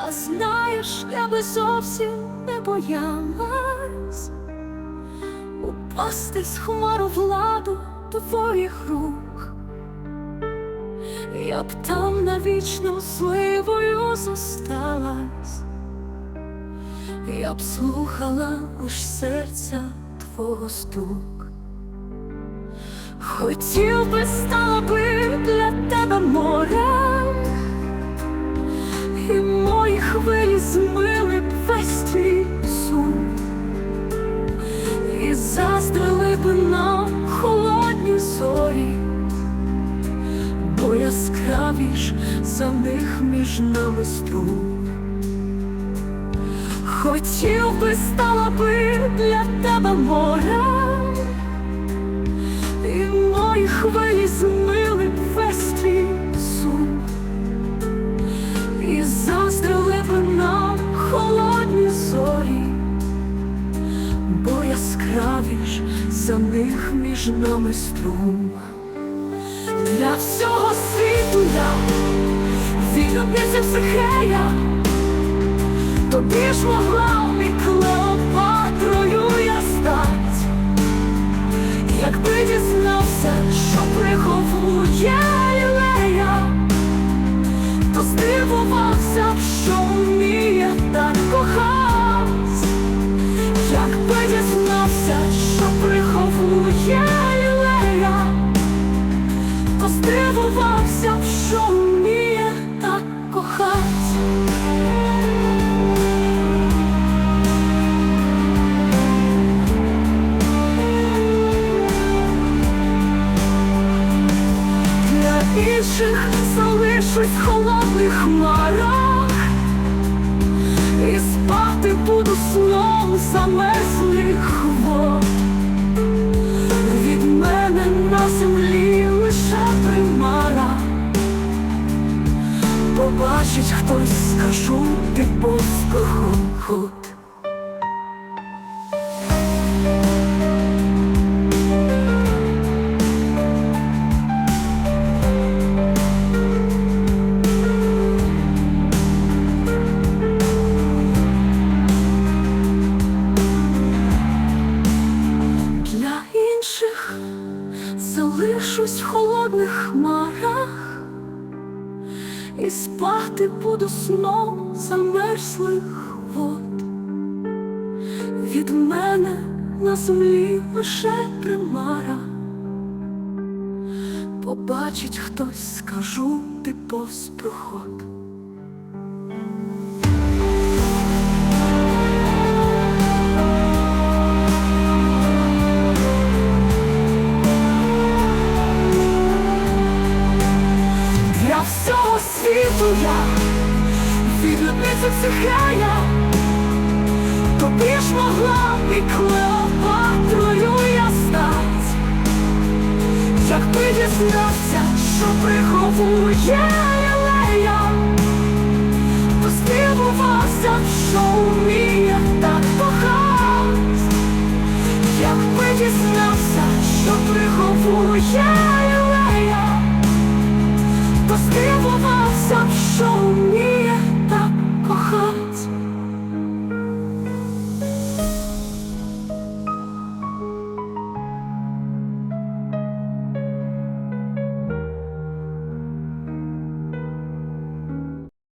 А знаєш, я би зовсім не боялась упасти з хмару владу твоїх рук. Я б там навічно сливою зосталась, я б слухала лиш серця твого стук. Хотів би стала би для тебе морем, між нами струм. Хотів би стала би для тебе морем, і мої хвилі змили б весь твій сум, і заздрили б нам холодні зорі, бо яскравіш за них між нами струм. Для всього світу я тобі ж могла інших залишусь холодних хмарах. І спати буду сном замерзлих вод. Від мене на землі лише примара. Побачить хтось, скажу, ти поспоход інших залишусь в холодних хмарах і спати буду сном замерзлих вод. Від мене на землі лише примара. Побачить хтось, скажу, ти повз проход. Капниця всихає, тобі ж могла і Клеопатрою я стать, як би дізнався, що приховує лелея, то співувався, що вміє так похать, якби дізнався, що приховує лелея, то співувався, що вміє.